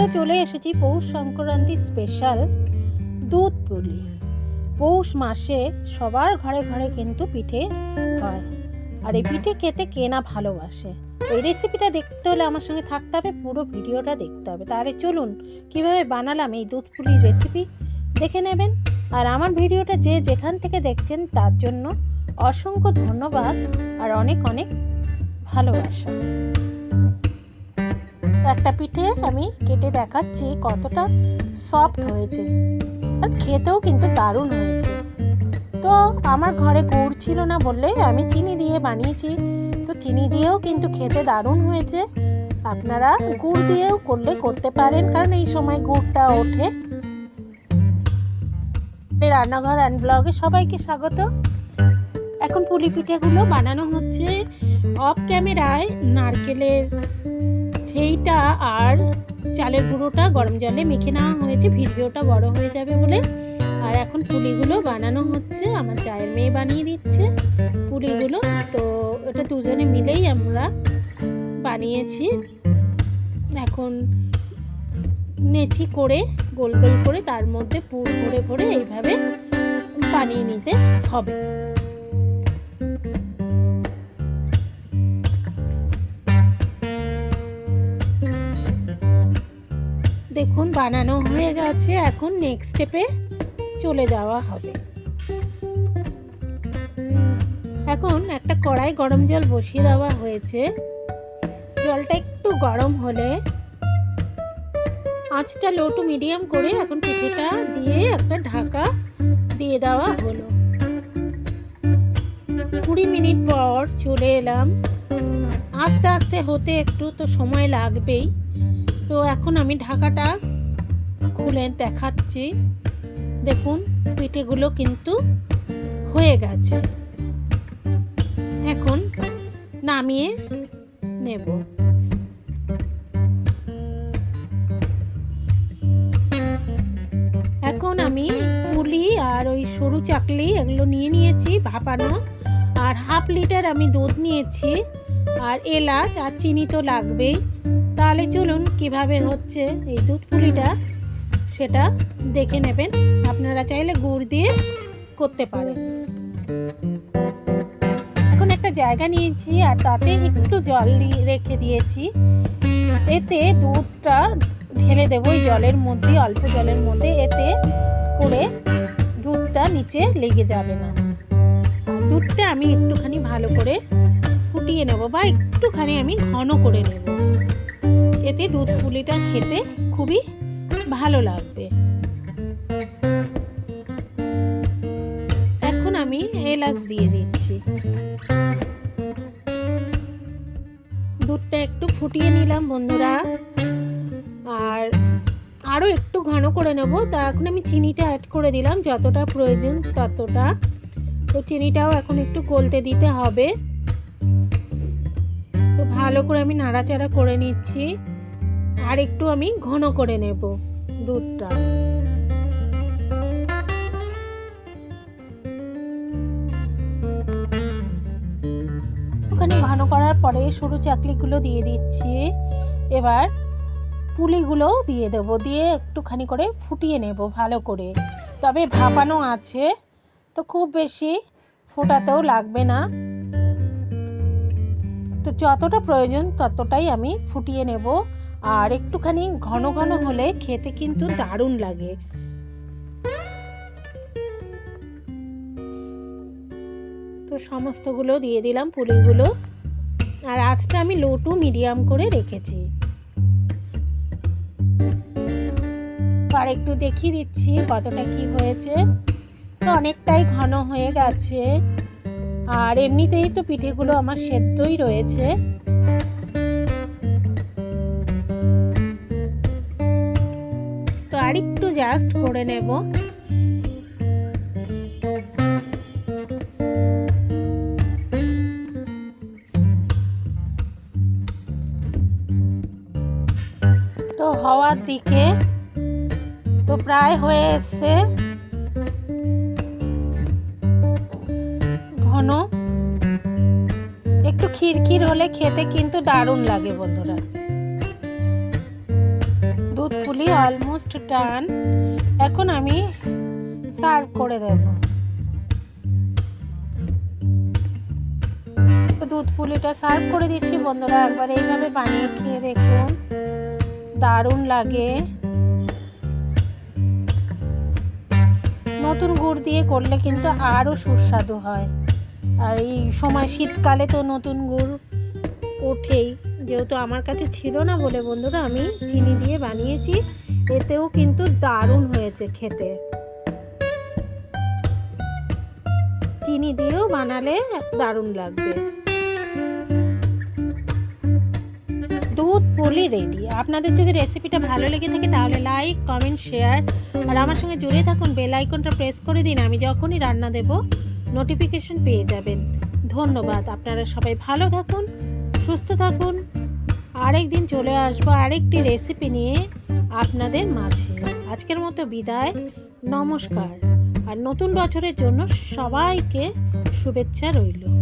আজকেও চলে এসেছি পৌষ সংক্রান্তি স্পেশাল দুধ পুলি। পৌষ মাসে সবার ঘরে ঘরে কিন্তু পিঠে হয়। আর এই পিঠে খেতে কে না ভালোবাসে? এই রেসিপিটা দেখতে হলে আমার সঙ্গে থাকতে হবে, পুরো ভিডিওটা দেখতে হবে। তাহলে চলুন, কীভাবে বানালাম এই দুধ পুলির রেসিপি দেখে নেবেন। আর আমার ভিডিওটা যে যেখান থেকে দেখছেন, তার জন্য অসংখ্য ধন্যবাদ আর অনেক অনেক ভালোবাসা। একটা পিঠে আমি কেটে দেখাচ্ছি কতটা সফট হয়েছে। আর খেতেও কিন্তু দারুণ হয়েছে। তো আমার ঘরে গুড় ছিল না বললে আমি চিনি দিয়ে বানিয়েছি। তো চিনি দিয়েও কিন্তু খেতে দারুণ হয়েছে। আপনারা গুড় দিয়েও করলে করতে পারেন, কারণ এই সময় গুড়টা ওঠে। রান্নাঘর অ্যান্ড ব্লগে সবাইকে স্বাগত। এখন পুলি পিঠেগুলো বানানো হচ্ছে অফ ক্যামেরায় নারকেলের সেইটা আর চালের গুঁড়োটা গরম জলে মেখে নেওয়া হয়েছে। ভিডিওটা বড় হয়ে যাবে বলে। আর এখন পুলিগুলো বানানো হচ্ছে। আমার চায়ের মেয়ে বানিয়ে দিচ্ছে পুলিগুলো। তো এটা দুজনে মিলেই আমরা বানিয়েছি। এখন নেচি করে, গোল গোল করে তার মধ্যে পুর ভরে ভরে এইভাবে বানিয়ে নিতে হবে। দেখুন, বানানো হয়ে গেছে। এখন নেক্সট স্টেপে চলে যাওয়া হবে। এখন একটা কড়াই গরম জল বসিয়ে দেওয়া হয়েছে। জলটা একটু গরম হলে আঁচটা লো টু মিডিয়াম করে এখন পিঠেটা দিয়ে একটা ঢাকা দিয়ে দেওয়া হলো। কুড়ি মিনিট পর চলে এলাম। আস্তে আস্তে হতে একটু তো সময় লাগবেই। তো এখন আমি ঢাকাটা খুলে দেখাচ্ছি। দেখুন, পিঠেগুলো কিন্তু হয়ে গেছে। এখন নামিয়ে নেব। এখন আমি পুলি আর ওই সরু চাকলি এগুলো নিয়ে নিয়েছি ভাপানো। আর হাফ লিটার আমি দুধ নিয়েছি। আর এলাচ আর চিনি তো লাগবেই। তাহলে চলুন কীভাবে হচ্ছে এই দুধ পুলিটা সেটা দেখে নেবেন। আপনারা চাইলে গুড় দিয়ে করতে পারেন। এখন একটা জায়গা নিয়েছি আর তাতে একটু জল রেখে দিয়েছি। এতে দুধটা ঢেলে দেবো ওই জলের মধ্যে, অল্প জলের মধ্যে। এতে করে দুধটা নিচে লেগে যাবে না। দুধটা আমি একটুখানি ভালো করে ফুটিয়ে নেব বা একটুখানি আমি ঘন করে নেব। এতে দুধ পুলিটা খেতে খুবই ভালো লাগবে। এখন আমি এলাচ দিয়ে দিচ্ছি। দুধটা একটু ফুটিয়ে নিলাম বন্ধুরা। আর আরও একটু ঘন করে নেব। তা এখন আমি চিনিটা অ্যাড করে দিলাম। যতটা প্রয়োজন ততটা। তো চিনিটাও এখন একটু গলতে দিতে হবে। তো ভালো করে আমি নাড়াচাড়া করে নিচ্ছি। আর একটু আমি ঘন করে নেব দুধটা। ওখানে ঘন করার পরে সরু চাকলিগুলো দিয়ে দিচ্ছি। এবার পুলিগুলো দিয়ে দেব, দিয়ে একটুখানি করে ফুটিয়ে নেব ভালো করে। তবে ভাপানো আছে, তো খুব বেশি ফোটাতেও লাগবে না। তো যতটা প্রয়োজন ততটাই আমি ফুটিয়ে নেব। আর একটুখানি ঘন ঘন হলে খেতে কিন্তু দারুণ লাগে। তো সমস্তগুলো দিয়ে দিলাম পুলিগুলো আর আজটা আমি লো টু মিডিয়াম করে রেখেছি। আর একটু দেখিয়ে দিচ্ছি কতটা কি হয়েছে। তো অনেকটাই ঘন হয়ে গেছে। আর এমনিতেই তো পিঠেগুলো আমার সেদ্ধই রয়েছে। জাস্ট করে নেব। তো হওয়ার দিকে তো প্রায় হয়ে এসছে। ঘন। একটু খিরখির হলে খেতে কিন্তু দারুণ লাগে বন্ধুরা। পুলি অলমোস্ট ডান এখন আমি সার্ভ করে দেব। দুধ পুলিটা সার্ভ করে দিচ্ছি। বন্ধুরা, একবার এইভাবে বানিয়ে খেয়ে দেখুন। দারুণ লাগে। নতুন গুড় দিয়ে করলে কিন্তু আরও সুস্বাদু হয়। আর এই সময় শীতকালে তো নতুন গুড় ওঠেই। যেহেতু আমার কাছে ছিল না বলে বন্ধুরা, আমি চিনি দিয়ে বানিয়েছি। এতেও কিন্তু দারুণ হয়েছে খেতে। চিনি দিয়েও বানালে দারুণ লাগবে। দুধ পুলি রেডি। আপনাদের যদি রেসিপিটা ভালো লেগে থাকে তাহলে লাইক, কমেন্ট, শেয়ার আর আমার সঙ্গে জুড়ে থাকুন। বেল আইকনটা প্রেস করে দিন, আমি যখনই রান্না দেব, নোটিফিকেশন পেয়ে যাবেন। ধন্যবাদ। আপনারা সবাই ভালো থাকুন, সুস্থ থাকুন। আরেকদিন চলে আসব আরেকটি রেসিপি নিয়ে আপনাদের মাঝে। আজকের মতো বিদায়, নমস্কার। আর নতুন বছরের জন্য সবাইকে শুভেচ্ছা রইল।